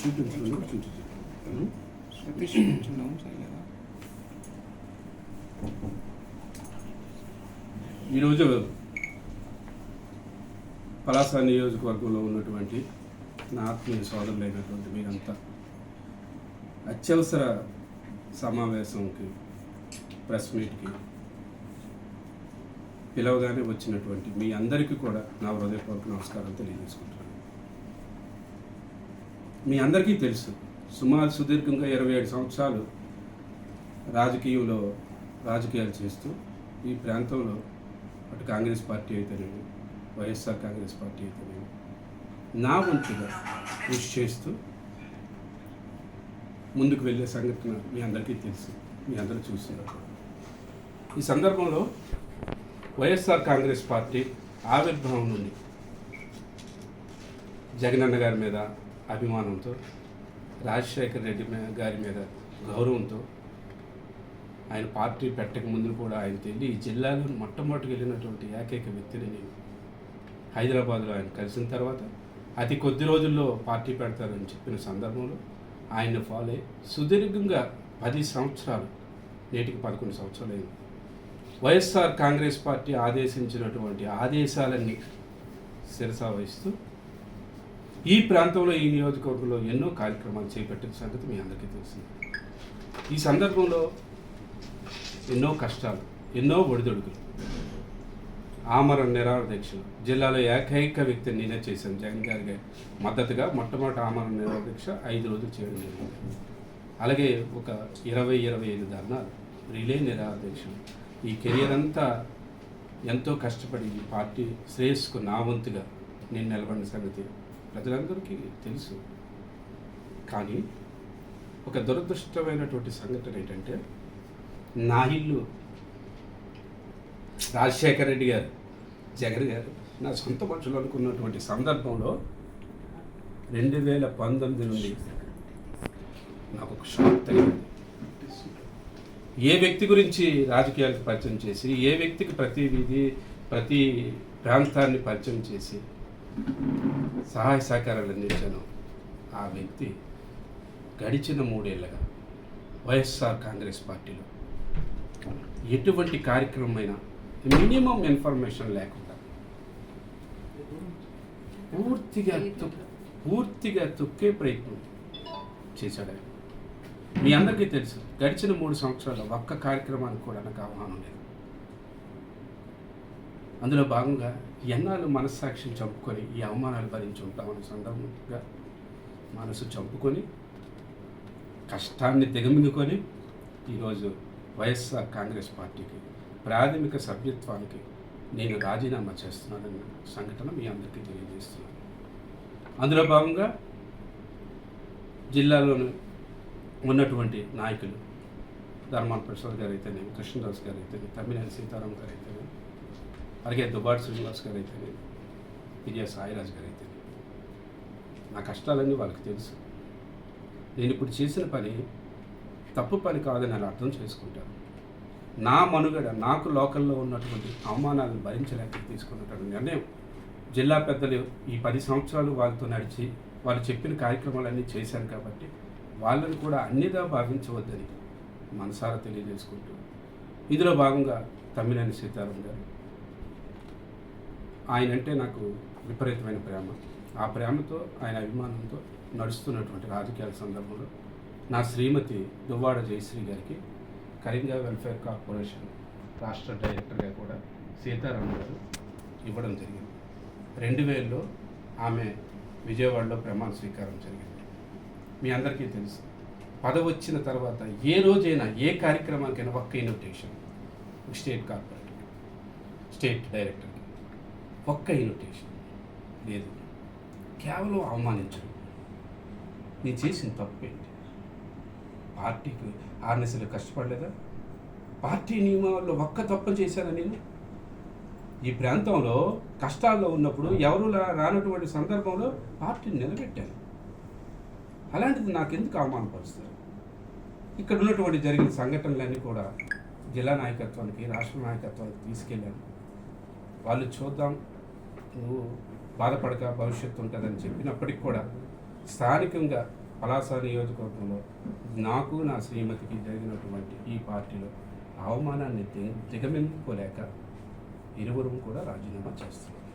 చూపించుకొని అది down side లేదా ఈరోజు పలాస నియోజకవర్గంలో ఉన్నటువంటి నా ఆత్మీయ సోదరులైనటువంటి మీరంతా అత్యవసర సమావేశంకి ప్రెస్ మీట్కి పిలవగానే వచ్చినటువంటి మీ అందరికీ కూడా నా హృదయపూర్వక నమస్కారం తెలియజేసుకుంటున్నాను. మీ అందరికీ తెలుసు. సుమారు సుదీర్ఘంగా ఇరవై ఏడు సంవత్సరాలు రాజకీయంలో రాజకీయాలు చేస్తూ ఈ ప్రాంతంలో అటు కాంగ్రెస్ పార్టీ అయితేనేమి వైఎస్ఆర్ కాంగ్రెస్ పార్టీ అయితేనేమి నా వంతుగా కృషి చేస్తూ ముందుకు వెళ్ళే సంఘటన మీ అందరికీ తెలుసు. మీ అందరూ చూస్తున్నారు ఈ సందర్భంలో వైఎస్ఆర్ కాంగ్రెస్ పార్టీ ఆవిర్భావం నుండి జగనన్న గారి మీద అభిమానంతో రాజశేఖర్ రెడ్డి గారి మీద గౌరవంతో ఆయన పార్టీ పెట్టక ముందు కూడా ఆయన వెళ్ళి ఈ జిల్లాలో మొట్టమొదటికి వెళ్ళినటువంటి ఏకైక వ్యక్తిని నేను. హైదరాబాద్లో ఆయన కలిసిన తర్వాత అతి కొద్ది రోజుల్లో పార్టీ పెడతారని చెప్పిన సందర్భంలో ఆయన ఫాలో అయ్యి సుదీర్ఘంగా పది సంవత్సరాలు నేటికి పదకొండు సంవత్సరాలు అయింది వైఎస్ఆర్ కాంగ్రెస్ పార్టీ ఆదేశించినటువంటి ఆదేశాలన్నీ శిరసా వహిస్తూ ఈ ప్రాంతంలో ఈ నియోజకవర్గంలో ఎన్నో కార్యక్రమాలు చేపట్టిన సంగతి మీ అందరికీ తెలిసింది. ఈ సందర్భంలో ఎన్నో కష్టాలు ఎన్నో ఒడిదొడుకులు ఆమరణ నిరాహార దీక్షలు జిల్లాలో ఏకైక వ్యక్తిని నేనే చేశాను. జగన్ గారికి మద్దతుగా మొట్టమొదటి ఆమరణ నిరాహార దీక్ష ఐదు రోజులు చేయడం జరిగింది. అలాగే ఒక ఇరవై ఇరవై ఐదు ధర్నాలు రిలే నిరాహార దీక్షలు ఈ కెరియర్ అంతా ఎంతో కష్టపడి ఈ పార్టీ శ్రేయస్సుకు నా వంతుగా నేను నిలబడిన సంగతి ప్రజలందరికీ తెలుసు. కానీ ఒక దురదృష్టమైనటువంటి సంఘటన ఏంటంటే నా ఇల్లు రాజశేఖర రెడ్డి గారు జగన్ గారు నా సొంత మనుషులు అనుకున్నటువంటి సందర్భంలో రెండు వేల పంతొమ్మిది నుండి నాకు ఒక షాక్ తగిలింది. ఏ వ్యక్తి గురించి రాజకీయాలకు పరిచయం చేసి ఏ వ్యక్తికి ప్రతి వీధి ప్రతి ప్రాంతాన్ని పరిచయం చేసి సహాయ సహకారాలు అందించాను. ఆ వ్యక్తి గడిచిన మూడేళ్ళగా వైఎస్ఆర్ కాంగ్రెస్ పార్టీలో. ఎటువంటి కార్యక్రమమైనా మినిమం ఇన్ఫర్మేషన్ లేకుండా పూర్తిగా పూర్తిగా తొక్కే ప్రయత్నం చేశాడు మీ అందరికీ తెలుసు గడిచిన మూడు సంవత్సరాల్లో ఒక్క కార్యక్రమానికి కూడా నాకు ఆహ్వానం లేదు. అందులో భాగంగా ఎన్నాళ్ళు మనస్సాక్షిని చంపుకొని ఈ అవమానాలు భరించి ఉంటామని సందర్భంగా మనసు చంపుకొని కష్టాన్ని దిగమింగుకొని ఈరోజు వైఎస్ఆర్ కాంగ్రెస్ పార్టీకి ప్రాథమిక సభ్యత్వానికి నేను రాజీనామా చేస్తున్నానన్న సంఘటన మీ అందరికీ తెలియజేస్తున్నాను. అందులో భాగంగా జిల్లాలోని ఉన్నటువంటి నాయకులు ధర్మాన ప్రసాద్ గారు అయితేనేమి కృష్ణదాస్ గారు అయితేనే తమ్మినేని సీతారాం గారు అయితేనే అలాగే దుబాటి శ్రీనివాస్ గారు అయితేనే పిరియా సాయిరాజ్ గారు అయితేనే నా కష్టాలన్నీ వాళ్ళకి తెలుసు. నేను ఇప్పుడు చేసిన పని తప్పు పని కాదని అలా అర్థం చేసుకుంటాను. నా మనుగడ నాకు లోకల్లో ఉన్నటువంటి అవమానాలను భరించలేక తీసుకున్నటువంటి నిర్ణయం జిల్లా పెద్దలు ఈ పది సంవత్సరాలు వాళ్ళతో నడిచి వాళ్ళు చెప్పిన కార్యక్రమాలన్నీ చేశారు కాబట్టి వాళ్ళని కూడా అన్నిగా భావించవద్దని మనసారా తెలియజేసుకుంటూ ఇందులో భాగంగా తమ్మినేని సీతారాం గారు ఆయన అంటే నాకు విపరీతమైన ప్రేమ. ఆ ప్రేమతో ఆయన అభిమానంతో నడుస్తున్నటువంటి రాజకీయాల సందర్భంలో నా శ్రీమతి దువ్వాడ జయశ్రీ గారికి కరీంగా వెల్ఫేర్ కార్పొరేషన్ రాష్ట్ర డైరెక్టర్గా కూడా సీతారాం గారు ఇవ్వడం జరిగింది. రెండు వేలలో ఆమె విజయవాడలో ప్రమాణ స్వీకారం జరిగింది. మీ అందరికీ తెలుసు. పదవి వచ్చిన తర్వాత ఏ రోజైనా ఏ కార్యక్రమానికైనా ఒక్క invitation state corporator state director. ఒక్క ఇరిటేషన్ లేదు. కేవలం అవమానించడం. నేను చేసిన తప్పేంటి? పార్టీకి ఆర్నెస్లు కష్టపడలేదా? పార్టీ నియమాల్లో ఒక్క తప్పు చేశానా నేను ఈ ప్రాంతంలో కష్టాల్లో ఉన్నప్పుడు ఎవరు రా- రానటువంటి సందర్భంలో పార్టీని నిలబెట్టాను. అలాంటిది నాకెందుకు అవమానపరుస్తారు? ఇక్కడ ఉన్నటువంటి జరిగిన సంఘటనలన్నీ కూడా జిల్లా నాయకత్వానికి రాష్ట్ర నాయకత్వానికి తీసుకెళ్ళాను. వాళ్ళు చూద్దాం. నువ్వు బాధపడక భవిష్యత్తు ఉంటుందని చెప్పినప్పటికి కూడా స్థానికంగా పలాస నియోజకవర్గంలో నాకు నా శ్రీమతికి జరిగినటువంటి ఈ పార్టీలో అవమానాన్ని దిగమింపుకోలేక ఇరువురం ఇరువురు కూడా రాజీనామా చేస్తున్నారు